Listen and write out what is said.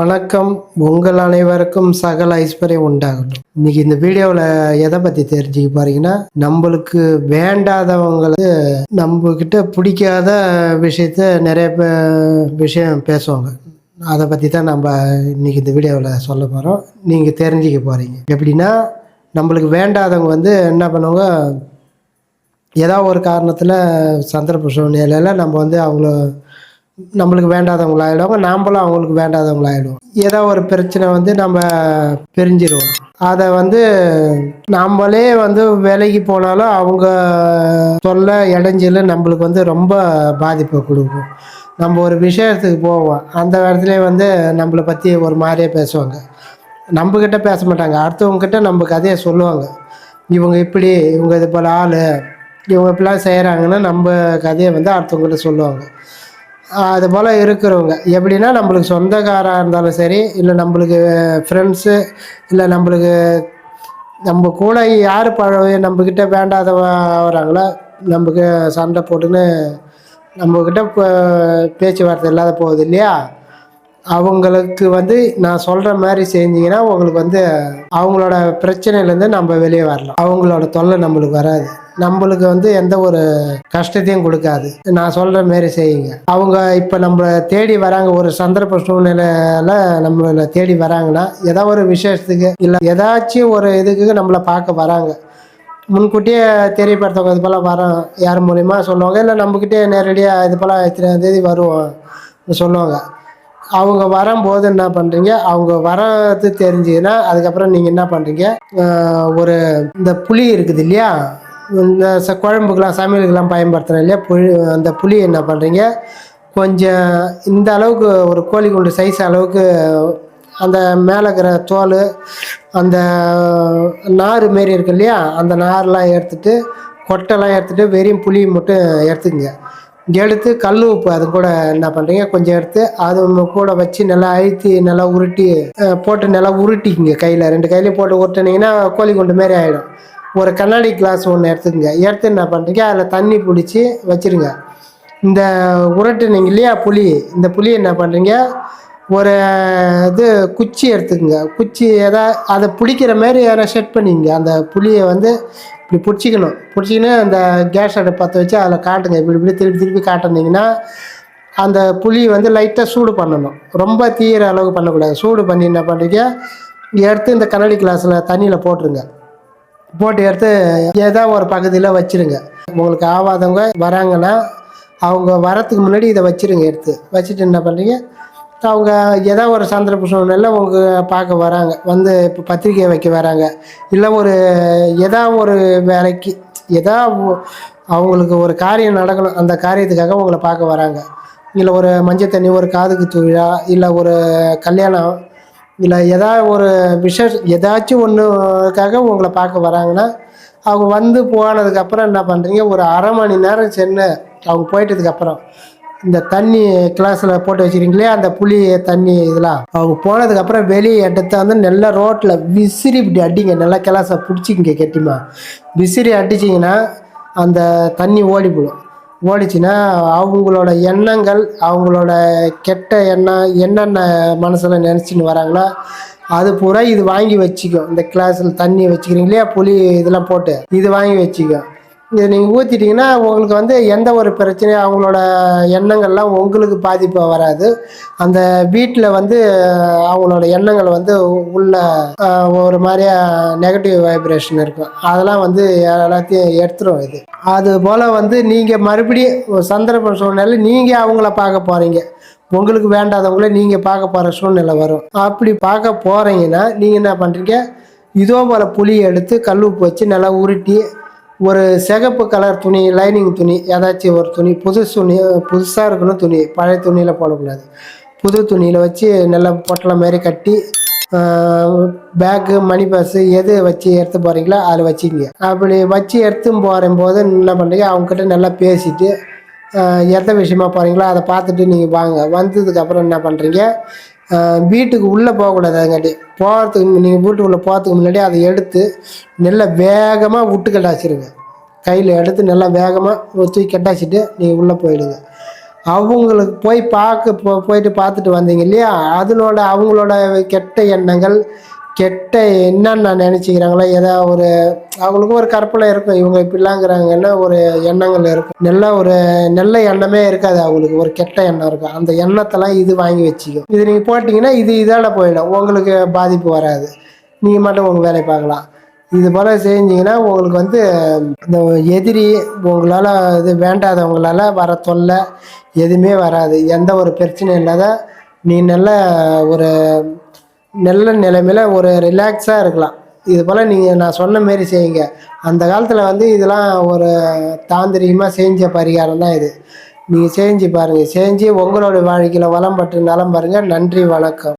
வணக்கம். உங்கள் அனைவருக்கும் சகல ஐஸ்வர்யம் உண்டாகட்டும். இன்னைக்கு இந்த வீடியோவில் எதை பற்றி தெரிஞ்சுக்க பாருங்கன்னா நம்மளுக்கு வேண்டாதவங்களுக்கு நம்மக்கிட்ட பிடிக்காத விஷயத்த நிறைய பே- விஷயம் பேசுவாங்க. அதை பற்றி தான் நம்ம இன்னைக்கு இந்த வீடியோவில் சொல்ல போகிறோம் நீங்கள் தெரிஞ்சுக்க போகிறீங்க எப்படின்னா நம்மளுக்கு வேண்டாதவங்க வந்து என்ன பண்ணுவாங்க ஏதாவது ஒரு காரணத்தில் சந்தர்ப்ப சூழ்நிலையில் நம்ம வந்து அவங்கள நம்மளுக்கு வேண்டாதவங்களாயிடுவாங்க நாம்பளும் அவங்களுக்கு வேண்டாதவங்களாயிடுவோம். ஏதோ ஒரு பிரச்சனை வந்து நம்ம பிரிஞ்சிருவோம். அதை வந்து நம்மளே வந்து வேலைக்கு போனாலும் அவங்க சொல்ல இடைஞ்சல் நம்மளுக்கு வந்து ரொம்ப பாதிப்பை கொடுக்கும். நம்ம ஒரு விஷயத்துக்கு போவோம் அந்த இடத்துல வந்து நம்மளை பற்றி ஒரு மாதிரியே பேசுவாங்க. நம்மக்கிட்ட பேச மாட்டாங்க அடுத்தவங்கக்கிட்ட நம்ம கதையை சொல்லுவாங்க. இவங்க இப்படி இவங்க இது போல் ஆள் இவங்க இப்படிலாம் செய்கிறாங்கன்னு நம்ம கதையை வந்து அடுத்தவங்ககிட்ட சொல்லுவாங்க. அது போல் இருக்கிறவங்க. எப்படின்னா நம்மளுக்கு சொந்தக்காராக இருந்தாலும் சரி இல்லை நம்மளுக்கு ஃப்ரெண்ட்ஸு இல்லை நம்மளுக்கு நம்ம கூட யார் பழ நம்மக்கிட்ட வேண்டாத வராங்களோ நமக்கு சண்டை போட்டுன்னு நம்மக்கிட்ட இப்போ பேச்சுவார்த்தை இல்லாத போகுது இல்லையா? அவங்களுக்கு வந்து நான் சொல்கிற மாதிரி செஞ்சீங்கன்னா உங்களுக்கு வந்து அவங்களோட பிரச்சனையிலேருந்து நம்ம வெளியே வரலாம். அவங்களோட தொல்லை நம்மளுக்கு வராது. நம்மளுக்கு வந்து எந்த ஒரு கஷ்டத்தையும் கொடுக்காது. நான் சொல்கிற மாரி செய்யுங்க. அவங்க இப்போ நம்ம தேடி வராங்க. ஒரு சந்தர்ப்ப சூழ்நிலையில் நம்மளை தேடி வராங்கன்னா ஏதோ ஒரு விசேஷத்துக்கு இல்லை ஏதாச்சும் ஒரு இதுக்கு நம்மளை பார்க்க வராங்க. முன்கூட்டியே தெரியப்படுத்தவங்க இது போல் வரோம் யார் மூலிமா சொல்லுவாங்க. இல்லை நம்மக்கிட்டே நேரடியாக இது போல் இத்தனை தேதி வருவோம் சொல்லுவாங்க. அவங்க வரும்போது என்ன பண்ணுறீங்க அவங்க வரது தெரிஞ்சுதுன்னா அதுக்கப்புறம் நீங்கள் என்ன பண்ணுறீங்க ஒரு இந்த புளி இருக்குது இல்லையா? இந்த ச குழம்புக்கெலாம் சமையலுக்கெல்லாம் பயன்படுத்துகிறோம் இல்லையா? புளி அந்த புளி என்ன பண்ணுறீங்க கொஞ்சம் இந்த அளவுக்கு ஒரு கோழி குண்டு சைஸ் அளவுக்கு அந்த மேலே இருக்கிற தோல் அந்த நார் மாரி இருக்கு இல்லையா? அந்த நார்லாம் எடுத்துட்டு கொட்டைலாம் எடுத்துட்டு வெறும் புளி மட்டும் எடுத்துக்கங்க. எடுத்து கல் உப்பு அது கூட என்ன பண்ணுறீங்க கொஞ்சம் எடுத்து அது கூட வச்சு நல்லா அழுத்தி நல்லா உருட்டி போட்டு நல்லா உருட்டிக்கிங்க கையில். ரெண்டு கையிலையும் போட்டு உருட்டினீங்கன்னா கோழி குண்டு மாரி ஆகிடும் ஒரு கண்ணாடி கிளாஸ் ஒன்று எடுத்துக்கங்க. எடுத்து என்ன பண்ணுறீங்க அதில் தண்ணி பிடிச்சி வச்சிருங்க. இந்த உருட்டுனீங்க இல்லையா புளி? இந்த புளி என்ன பண்ணுறீங்க ஒரு இது குச்சி எடுத்துக்கோங்க. குச்சி எதாவது அதை பிடிக்கிற மாதிரி யாரை செட் பண்ணிங்க. அந்த புளியை வந்து இப்படி பிடிச்சிக்கணும். பிடிச்சிக்கின்னு அந்த கேஸ் அடுப்பு பற்ற வச்சு அதில் காட்டுங்க. இப்படி இப்படி திருப்பி திருப்பி காட்டினீங்கன்னா அந்த புளி வந்து லைட்டாக சூடு பண்ணணும். ரொம்ப தீயிற அளவுக்கு பண்ணக்கூடாது. சூடு பண்ணி என்ன பண்ணுறீங்க? எடுத்து இந்த கண்ணாடி கிளாஸில் தண்ணியில் போட்டுருங்க. போட்டு எடுத்து ஏதோ ஒரு பகுதியில் வச்சிருங்க. உங்களுக்கு ஆவாதவங்க வராங்கன்னா அவங்க வரத்துக்கு முன்னாடி இதை வச்சிருங்க எடுத்து. வச்சுட்டு என்ன பண்ணுறீங்க? அவங்க ஏதோ ஒரு சந்தர்ப்ப சூழ்நிலை அவங்க பார்க்க வராங்க. வந்து இப்போ பத்திரிக்கை வைக்க வராங்க. இல்லை ஒரு ஏதாவது ஒரு வேலைக்கு ஏதோ அவங்களுக்கு ஒரு காரியம் நடக்கணும். அந்த காரியத்துக்காக உங்களை பார்க்க வராங்க. இல்லை ஒரு மஞ்சள் தண்ணி ஒரு காதுக்கு விழா இல்லை ஒரு கல்யாணம் இல்லை ஏதாவது ஒரு விசேஷம் ஏதாச்சும் ஒன்றுக்காக உங்களை பார்க்க வராங்கன்னா அவங்க வந்து போனதுக்கப்புறம் என்ன பண்ணுறீங்க ஒரு அரை மணி நேரம் சென்று அவங்க போயிட்டதுக்கப்புறம் இந்த தண்ணி கிளாஸில் போட்டு வச்சுருக்கீங்களே அந்த புளி தண்ணி இதெல்லாம். அவங்க போனதுக்கப்புறம் வெளியே எடுத்து வந்து நல்லா ரோட்டில் விசிறி இப்படி அடிங்க நல்லா கிளாஸை பிடிச்சிக்கிங்க கெட்டிமா. விசிறி அடிச்சிங்கன்னா அந்த தண்ணி ஓடி போடும் ஓடிச்சுன்னா அவங்களோட எண்ணங்கள் அவங்களோட கெட்ட எண்ணம் என்னென்ன மனசில் நினச்சின்னு வராங்களோ அது பூரா இது வாங்கி வச்சுக்கும். இந்த கிளாஸில் தண்ணி வச்சுக்கிறீங்க இல்லையா புளி இதெல்லாம் போட்டு. இது வாங்கி வச்சுக்கும். இதை நீங்கள் ஊற்றிட்டீங்கன்னா உங்களுக்கு வந்து எந்த ஒரு பிரச்சனையும் அவங்களோட எண்ணங்கள்லாம் உங்களுக்கு பாதிப்பு வராது. அந்த வீட்டில் வந்து அவங்களோட எண்ணங்கள் வந்து உள்ள ஒரு மாதிரியா நெகட்டிவ் வைப்ரேஷன் இருக்கும். அதெல்லாம் வந்து எல்லாத்தையும் எடுத்துரும் இது. அது போல் வந்து நீங்கள் மறுபடியும் சந்தர்ப்ப சூழ்நிலை நீங்கள் அவங்கள பார்க்க போகிறீங்க உங்களுக்கு வேண்டாதவங்கள நீங்கள் பார்க்க போகிற சூழ்நிலை வரும். அப்படி பார்க்க போகிறீங்கன்னா நீங்கள் என்ன பண்ணுறீங்க இதோ போல் புளியை எடுத்து கல் உப்பு வச்சு நல்லா உருட்டி ஒரு சிகப்பு கலர் துணி லைனிங் துணி ஏதாச்சும் ஒரு துணி புது துணி புதுசாக இருக்கணும் துணி பழைய துணியில் போடக்கூடாது. புது துணியில் வச்சு நல்லா பொட்டலம் மாதிரி கட்டி பேக்கு மணி பர்ஸு எது வச்சு எடுத்து போகிறீங்களோ அதில் வச்சுக்கிங்க அப்படி வச்சு எடுத்து போகும்போது என்ன பண்ணுறீங்க அவங்ககிட்ட நல்லா பேசிட்டு எந்த விஷயமா போகிறீங்களோ அதை பார்த்துட்டு நீங்கள் வாங்க. வந்ததுக்கப்புறம் என்ன பண்ணுறீங்க வீட்டுக்கு உள்ளே போகக்கூடாது அதுங்காட்டி. போகிறதுக்கு நீங்கள் வீட்டுக்குள்ளே போகிறதுக்கு முன்னாடி அதை எடுத்து நல்லா வேகமாக விட்டு கட்டாச்சிருங்க. கையில் எடுத்து நல்லா வேகமாக தூக்கி கட்டாச்சிட்டு நீங்கள் உள்ளே போயிடுங்க. அவங்களுக்கு போய் பார்க்க போ போயிட்டு பார்த்துட்டு வந்தீங்க இல்லையா? அதனோட அவங்களோட கெட்ட எண்ணங்கள் கெட்ட என்னென்ன நினச்சிக்கிறாங்களோ? ஏதோ ஒரு அவங்களுக்கும் ஒரு கற்பனை இருக்கும். இவங்க இப்படிலாங்கிறாங்கன்னு ஒரு எண்ணங்கள் இருக்கும். நல்ல ஒரு நல்ல எண்ணமே இருக்காது அவங்களுக்கு. ஒரு கெட்ட எண்ணம் இருக்கும். அந்த எண்ணத்தெல்லாம் இது வாங்கி வச்சுக்கும். இது நீங்கள் போட்டிங்கன்னா இது இதால போயிடும். உங்களுக்கு பாதிப்பு வராது. நீங்கள் மட்டும் உங்கள் வேலையை பார்க்கலாம். இது போல் செஞ்சிங்கன்னா உங்களுக்கு வந்து இந்த எதிரி உங்களால் இது வேண்டாதவங்களால வர தொல்லை எதுவுமே வராது. எந்த ஒரு பிரச்சனையும் இல்லாத நீ நல்ல ஒரு நல்ல நிலைமையில் ஒரு ரிலாக்ஸாக இருக்கலாம். இது போல் நீங்கள் நான் சொன்ன மாரி செய்யுங்க. அந்த காலத்தில் வந்து இதெல்லாம் ஒரு தாந்திரிகமாக செஞ்ச பரிகாரம் தான் இது. நீங்கள் செஞ்சு பாருங்கள் செஞ்சு உங்களோட வாழ்க்கையில் வளம் பட்டு நலம் பாருங்கள் நன்றி வணக்கம்.